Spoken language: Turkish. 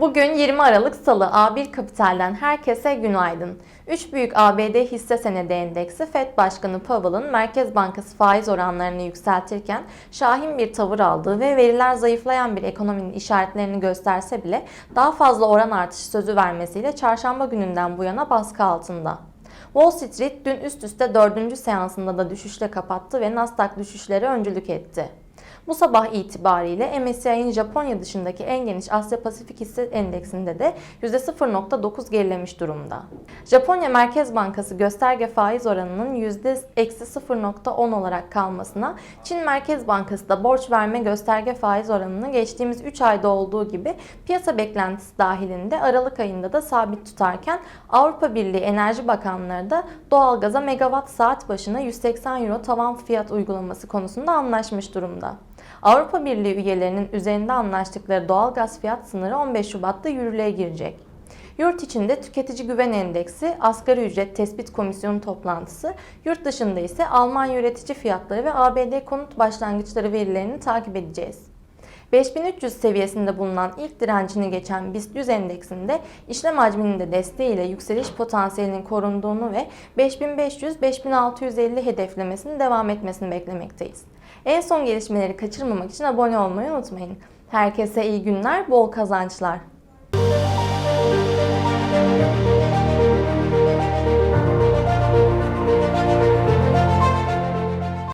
Bugün 20 Aralık Salı A1 Kapital'den herkese günaydın. 3 büyük ABD hisse senedi endeksi FED Başkanı Powell'ın Merkez Bankası faiz oranlarını yükseltirken şahin bir tavır aldığı ve veriler zayıflayan bir ekonominin işaretlerini gösterse bile daha fazla oran artışı sözü vermesiyle çarşamba gününden bu yana baskı altında. Wall Street dün üst üste dördüncü seansında da düşüşle kapattı ve Nasdaq düşüşlere öncülük etti. Bu sabah itibariyle MSCI'nin Japonya dışındaki en geniş Asya Pasifik hisse endeksinde de %0.9 gerilemiş durumda. Japonya Merkez Bankası gösterge faiz oranının %-0.10 olarak kalmasına, Çin Merkez Bankası da borç verme gösterge faiz oranını geçtiğimiz 3 ayda olduğu gibi piyasa beklentisi dahilinde Aralık ayında da sabit tutarken Avrupa Birliği Enerji Bakanları da doğalgaza megawatt saat başına 180 euro tavan fiyat uygulaması konusunda anlaşmış durumda. Avrupa Birliği üyelerinin üzerinde anlaştıkları doğalgaz fiyat sınırı 15 Şubat'ta yürürlüğe girecek. Yurt içinde tüketici güven endeksi, asgari ücret tespit komisyonu toplantısı, yurt dışında ise Almanya üretici fiyatları ve ABD konut başlangıçları verilerini takip edeceğiz. 5300 seviyesinde bulunan ilk direncini geçen BIST 100 endeksinde işlem hacminin de desteğiyle yükseliş potansiyelinin korunduğunu ve 5500-5650 hedeflemesinin devam etmesini beklemekteyiz. En son gelişmeleri kaçırmamak için abone olmayı unutmayın. Herkese iyi günler, bol kazançlar.